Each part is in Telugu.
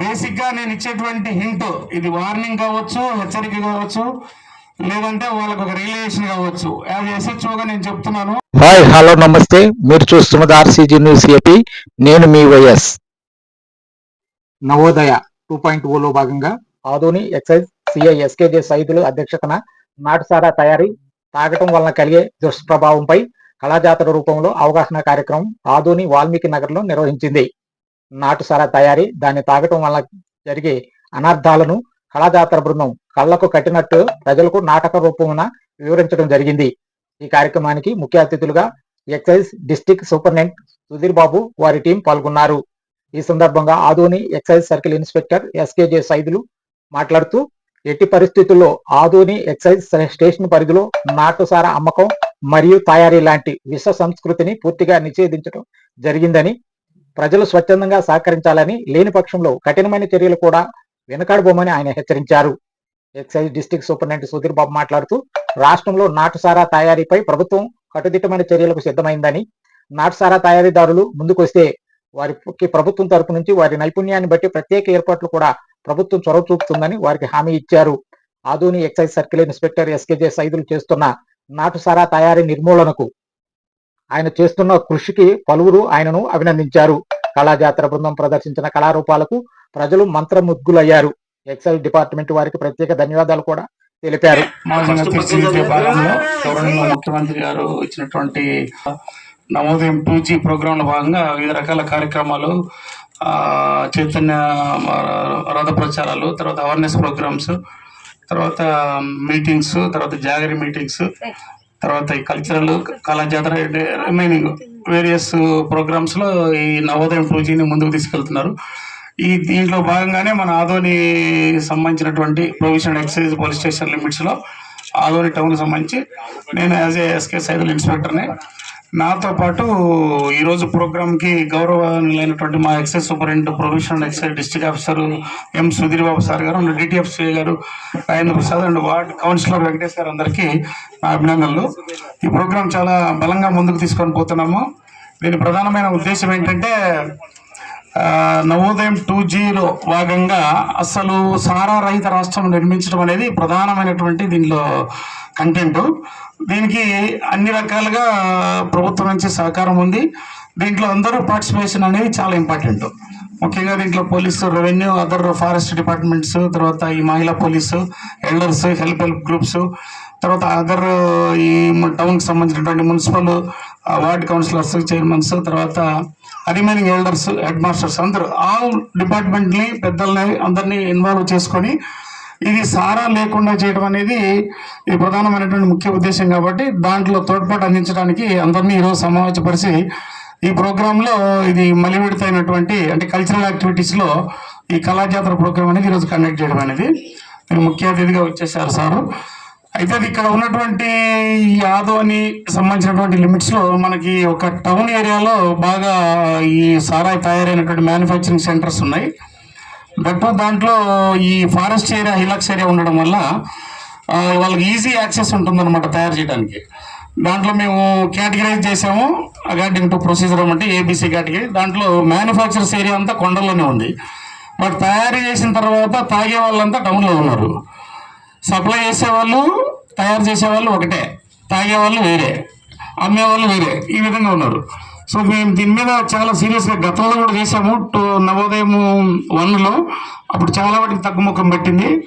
బేసిక్గా నేను ఇచ్చేటువంటి హింట్ ఇది వార్నింగ్ కావచ్చు హెచ్చరిక కావచ్చు లేదంటే వాళ్ళకి ఒక రియలైజేషన్ కావచ్చు. యాజ్ ఎస్హెచ్ఓగా నేను చెప్తున్నాను. హాయ్ హలో నమస్తే. మీరు చూస్తున్నది ఆర్సీజీ న్యూస్ ఏపీ నేను మీ వైఎస్ నవోదయ టూ పాయింట్ ఓలో భాగంగా Adoni excise CI SKJ Saidulu అధ్యక్షతన నాటుసారా తయారీ తాగటం వలన కలిగే దుష్ప్రభావంపై కళాజాతర రూపంలో అవగాహన కార్యక్రమం ఆదోని వాల్మీకి నగర్లో నిర్వహించింది. నాటుసారా తయారీ దాన్ని తాగటం వల్ల జరిగే అనర్థాలను కళాజాతర బృందం కళ్ళకు కట్టినట్టు ప్రజలకు నాటక రూపమున వివరించడం జరిగింది. ఈ కార్యక్రమానికి ముఖ్య అతిథులుగా excise district superintendent Sudhir Babu వారి టీం పాల్గొన్నారు. ఈ సందర్భంగా Adoni excise circle inspector SKJ Saidulu మాట్లాడుతూ ఎట్టి పరిస్థితుల్లో ఆదోని ఎక్సైజ్ స్టేషన్ పరిధిలో నాటుసార అమ్మకం మరియు తయారీ లాంటి విశ్వ సంస్కృతిని పూర్తిగా నిషేధించడం జరిగిందని ప్రజలు స్వచ్ఛందంగా సహకరించాలని లేని పక్షంలో కఠినమైన చర్యలు కూడా వెనకాడబోమని ఆయన హెచ్చరించారు. Excise district superintendent Sudhir Babu మాట్లాడుతూ రాష్ట్రంలో నాటుసారా తయారీపై ప్రభుత్వం కట్టుదిట్టమైన చర్యలకు సిద్ధమైందని నాటుసారా తయారీదారులు ముందుకొస్తే వారికి ప్రభుత్వం తరపు నుంచి వారి నైపుణ్యాన్ని బట్టి ప్రత్యేక ఏర్పాట్లు కూడా ప్రభుత్వం చొరవ చూపుతుందని వారికి హామీ ఇచ్చారు. Adoni excise circle inspector SKJ Saidulu చేస్తున్న నాటుసారా తయారీ నిర్మూలనకు ఆయన చేస్తున్న కృషికి పలువురు ఆయనను అభినందించారు. కళాజాతర బృందం ప్రదర్శించిన కళారూపాలకు ప్రజలు మంత్రముగ్గులయ్యారు ఎక్సైజ్ డిపార్ట్మెంట్ వారికి ప్రత్యేక ధన్యవాదాలు కూడా తెలిపారు. భాగంలో ముఖ్యమంత్రి గారు ఇచ్చినటువంటి జీ ప్రోగ్రాంలో భాగంగా వివిధ రకాల కార్యక్రమాలు ఆ, చైతన్య రథ ప్రచారాలు తర్వాత అవేర్నెస్ ప్రోగ్రామ్స్ తర్వాత మీటింగ్స్ తర్వాత జాగరి మీటింగ్స్ తర్వాత ఈ కల్చరల్ కళాజాతర రిమైనింగ్ వేరియస్ ప్రోగ్రామ్స్లో ఈ నవోదయం టూజీని ముందుకు తీసుకెళ్తున్నారు. ఈ దీంట్లో భాగంగానే మన ఆదోని సంబంధించినటువంటి ప్రొవిషన్ ఎక్సైజ్ పోలీస్ స్టేషన్ లిమిట్స్లో ఆదోని టౌన్ సంబంధించి నేను as a S K Saidul ఇన్స్పెక్టర్ని నాతో పాటు ఈరోజు ప్రోగ్రామ్కి గౌరవనీయులైనటువంటి మా excise superintendent provisional excise district officer M Sudhir Babu sir గారు అండ్ డిటిఎఫ్ గారు Rajendra Prasad and ward councillor Venkatesh గారు అందరికీ నా అభినందనలు. ఈ ప్రోగ్రాం చాలా బలంగా ముందుకు తీసుకొని పోతున్నాము. దీని ప్రధానమైన ఉద్దేశం ఏంటంటే నవోదయం టూ జీలో భాగంగా అసలు సారా రహిత రాష్ట్రం నిర్మించడం అనేది ప్రధానమైనటువంటి దీనిలో కంటెంట్. దీనికి అన్ని రకాలుగా ప్రభుత్వం నుంచి సహకారం ఉంది. దీంట్లో అందరూ పార్టిసిపేషన్ అనేది చాలా ఇంపార్టెంట్. ముఖ్యంగా దీంట్లో police revenue other forest departments తర్వాత ఈ మహిళా police elders help help groups తర్వాత అదర్ ఈ టౌన్కి సంబంధించినటువంటి మున్సిపల్ వార్డ్ కౌన్సిలర్స్ చైర్మన్స్ తర్వాత రిమైనింగ్ ఎల్డర్స్ హెడ్ మాస్టర్స్ అందరూ ఆల్ డిపార్ట్మెంట్ని పెద్దల్ని అందరినీ ఇన్వాల్వ్ చేసుకొని ఇది సారా లేకుండా చేయడం అనేది ఈ ప్రధానమైనటువంటి ముఖ్య ఉద్దేశం కాబట్టి దాంట్లో తోడ్పాటు అందించడానికి అందరినీ ఈరోజు సమావేశపరిచి ఈ ప్రోగ్రాంలో ఇది మలివిడత అంటే కల్చరల్ యాక్టివిటీస్లో ఈ కళాజాతర ప్రోగ్రామ్ అనేది ఈరోజు కండక్ట్ చేయడం అనేది. ముఖ్య అతిథిగా వచ్చేసారు సారు. అయితే అది ఇక్కడ ఉన్నటువంటి ఈ ఆదోని సంబంధించినటువంటి లిమిట్స్లో మనకి ఒక టౌన్ ఏరియాలో బాగా ఈ సారాయి తయారైనటువంటి మ్యానుఫ్యాక్చరింగ్ సెంటర్స్ ఉన్నాయి. బట్ దాంట్లో ఈ ఫారెస్ట్ ఏరియా హిలాక్స్ ఏరియా ఉండడం వల్ల వాళ్ళకి ఈజీ యాక్సెస్ ఉంటుందన్నమాట తయారు చేయడానికి. దాంట్లో మేము కేటగిరైజ్ చేసాము. అకార్డింగ్ టు ప్రొసీజర్ అంటే ఏబీసీ కేటగిరీ దాంట్లో మ్యానుఫ్యాక్చర్స్ ఏరియా అంతా కొండల్లోనే ఉంది. బట్ తయారు చేసిన తర్వాత తాగే వాళ్ళంతా టౌన్లో ఉన్నారు. సప్లై చేసేవాళ్ళు తయారు చేసేవాళ్ళు ఒకటే. తాగేవాళ్ళు వేరే. అమ్మేవాళ్ళు వేరే. ఈ విధంగా ఉన్నారు. సో మేము దీని మీద చాలా సీరియస్గా గతంలో కూడా చేసాము. టూ నవోదయం వన్లో అప్పుడు చాలా వాటికి తగ్గుముఖం పెట్టింది.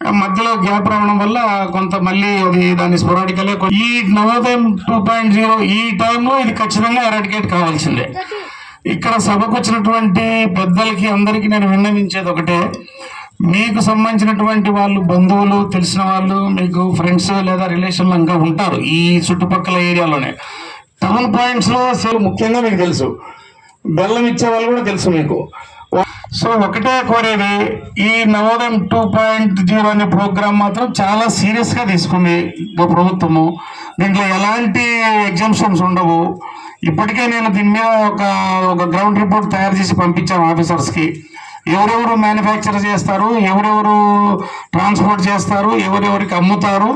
మధ్యలో గ్యాప్ రావడం వల్ల కొంత మళ్ళీ అది దాని స్పొరాటికలే ఈ నవోదయం టూ పాయింట్ జీరో ఈ టైంలో ఇది ఖచ్చితంగా ఎరాడికేట్ కావాల్సిందే. ఇక్కడ సభకు వచ్చినటువంటి పెద్దలకి అందరికీ నేను విన్నవించేది ఒకటే. మీకు సంబంధించినటువంటి వాళ్ళు బంధువులు తెలిసిన వాళ్ళు మీకు ఫ్రెండ్స్ లేదా రిలేషన్లు ఇంకా ఉంటారు ఈ చుట్టుపక్కల ఏరియాలోనే. టౌన్ పాయింట్స్లో సేల్ ముఖ్యంగా మీకు తెలుసు. బెల్లం ఇచ్చే వాళ్ళు కూడా తెలుసు మీకు. సో ఒకటే కోరేది ఈ నవోదయం టూ పాయింట్ జీరో అనే ప్రోగ్రామ్ మాత్రం చాలా సీరియస్గా తీసుకుంది ఈ ప్రభుత్వము. దీంట్లో ఎలాంటి ఎగ్జామ్షన్స్ ఉండవు. ఇప్పటికే నేను దీని మీద ఒక ఒక గ్రౌండ్ రిపోర్ట్ తయారు చేసి పంపించాను ఆఫీసర్స్కి. ఎవరెవరు మ్యానుఫ్యాక్చర్ చేస్తారు ఎవరెవరు ట్రాన్స్పోర్ట్ చేస్తారు ఎవరెవరికి అమ్ముతారు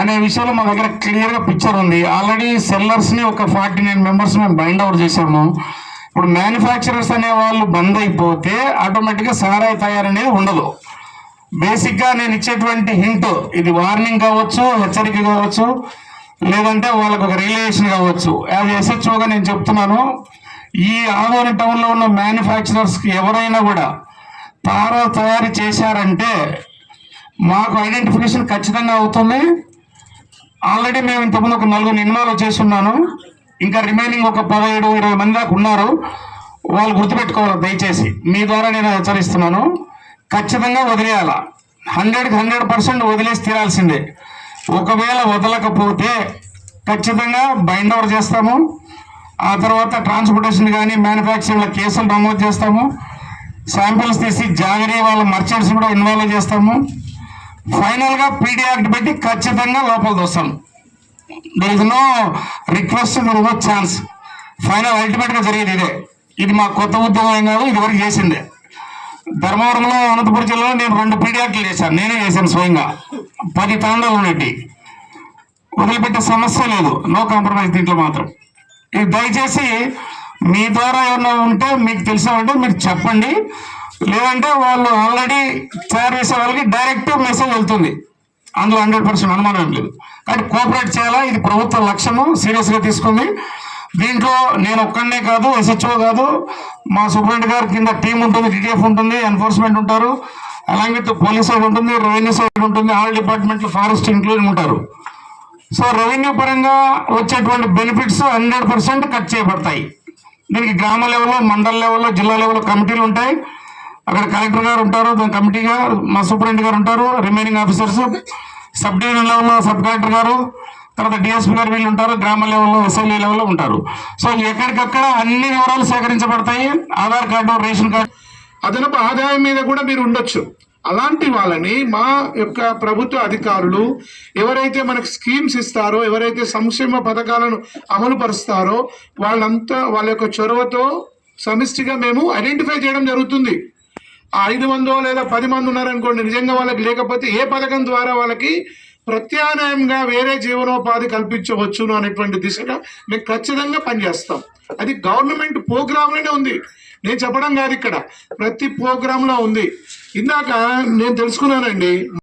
అనే విషయంలో మా దగ్గర క్లియర్గా పిక్చర్ ఉంది. ఆల్రెడీ సెల్లర్స్ని ఒక ఫార్టీ నైన్ మెంబర్స్ మేము బైండ్ అవుట్ చేసాము ఇప్పుడు మ్యానుఫ్యాక్చరర్స్ అనే వాళ్ళు బంద్ అయిపోతే ఆటోమేటిక్గా సారాయి తయారు అనేది ఉండదు బేసిక్గా నేను ఇచ్చేటువంటి హింట్ ఇది వార్నింగ్ కావచ్చు హెచ్చరిక కావచ్చు లేదంటే వాళ్ళకు ఒక రిలేషన్ కావచ్చు. యాజ్ ఎస్హెచ్ఓగా నేను చెప్తున్నాను ఈ ఆదోని టౌన్లో ఉన్న మ్యానుఫ్యాక్చరర్స్కి ఎవరైనా కూడా తార తయారు చేశారంటే మాకు ఐడెంటిఫికేషన్ ఖచ్చితంగా అవుతుంది. ఆల్రెడీ మేము ఇంతకుముందు ఒక నలుగురు ఇన్వాల్వ్ చేసి ఉన్నాను. ఇంకా రిమైనింగ్ ఒక పదిహేడు ఇరవై మంది దాకా ఉన్నారు. వాళ్ళు గుర్తుపెట్టుకోవాలి దయచేసి. మీ ద్వారా నేను హెచ్చరిస్తున్నాను ఖచ్చితంగా వదిలేయాల? హండ్రెడ్కి హండ్రెడ్ పర్సెంట్ వదిలేసి తీరాల్సిందే. ఒకవేళ వదలకపోతే ఖచ్చితంగా బైండ్ ఓవర్ చేస్తాము. ఆ తర్వాత ట్రాన్స్పోర్టేషన్ కానీ మ్యానుఫ్యాక్చరింగ్లో కేసులు నమోదు చేస్తాము. శాంపిల్స్ తీసి జాగరీ వాళ్ళ మర్చెంట్స్ కూడా ఇన్వాల్వ్ చేస్తాము. ఫైనల్గా పీడీ యాక్ట్ పెట్టి ఖచ్చితంగా లోపల దోస్తాం there is no request there no chance final అల్టిమేట్గా జరిగేది ఇదే. ఇది మా కొత్త ఉద్యోగం ఏం కాదు ఇది వరకు చేసిందే. ధర్మవరంలో అనంతపురం జిల్లాలో నేను రెండు పీడియాట్లు చేశాను. నేనే చేశాను స్వయంగా. పది తాండాలు ఉన్నట్టు వదిలిపెట్టే సమస్య లేదు. నో కాంప్రమైజ్ దీంట్లో మాత్రం. ఇది దయచేసి మీ ద్వారా ఏమన్నా ఉంటే మీకు తెలిసిన ఉంటే మీరు చెప్పండి. లేదంటే వాళ్ళు ఆల్రెడీ తయారు చేసే వాళ్ళకి డైరెక్ట్ మెసేజ్ వెళ్తుంది. అందులో హండ్రెడ్ పర్సెంట్ అనుమానం ఏం లేదు. కాబట్టి కోఆపరేట్ చేయాలా? ఇది ప్రభుత్వ లక్ష్యము సీరియస్గా తీసుకుంది. దీంట్లో నేను ఒక్కడనే కాదు ఎస్హెచ్ఓ కాదు మా సూపరింటెండెంట్ గారి కింద టీం ఉంటుంది డిటిఎఫ్ ఉంటుంది ఎన్ఫోర్స్మెంట్ ఉంటారు. అలాగే విత్ పోలీస్ సైడ్ ఉంటుంది రెవెన్యూ సైడ్ ఉంటుంది ఆల్ డిపార్ట్మెంట్లు ఫారెస్ట్ ఇంక్లూడ్ ఉంటారు. సో రెవెన్యూ పరంగా వచ్చేటువంటి బెనిఫిట్స్ హండ్రెడ్ పర్సెంట్ కట్ చేయబడతాయి. దీనికి గ్రామ లెవెల్లో మండల లెవెల్లో జిల్లా లెవెల్లో కమిటీలు ఉంటాయి. అక్కడ కలెక్టర్ గారు ఉంటారు దాని కమిటీగా మా సూపరింటెండెంట్ గారు ఉంటారు రిమైనింగ్ ఆఫీసర్స్ సబ్ డివిజన్ లెవెల్లో సబ్ కలెక్టర్ గారు తర్వాత డిఎస్పీ గారు వీళ్ళు ఉంటారు గ్రామ లెవెల్లో ఎస్ఎల్ఏ లెవెల్లో ఉంటారు. సో ఎక్కడికక్కడ అన్ని వివరాలు సేకరించబడతాయి ఆధార్ కార్డు రేషన్ కార్డు. అదనపు ఆదాయం మీద కూడా మీరు ఉండొచ్చు. అలాంటి వాళ్ళని మా యొక్క ప్రభుత్వ అధికారులు ఎవరైతే మనకు స్కీమ్స్ ఇస్తారో ఎవరైతే సంక్షేమ పథకాలను అమలు పరుస్తారో వాళ్ళంతా వాళ్ళ యొక్క చొరవతో సమిష్టిగా మేము ఐడెంటిఫై చేయడం జరుగుతుంది. ఐదు మందో లేదా పది మంది ఉన్నారనుకోండి నిజంగా వాళ్ళకి లేకపోతే ఏ పథకం ద్వారా వాళ్ళకి ప్రత్యామ్నాయంగా వేరే జీవనోపాధి కల్పించవచ్చును అనేటువంటి దిశగా మేము ఖచ్చితంగా పనిచేస్తాం. అది గవర్నమెంట్ ప్రోగ్రాంలోనే ఉంది. నేను చెప్పడం కాదు ఇక్కడ. ప్రతి ప్రోగ్రాంలో ఉంది. ఇందాక నేను తెలుసుకున్నానండి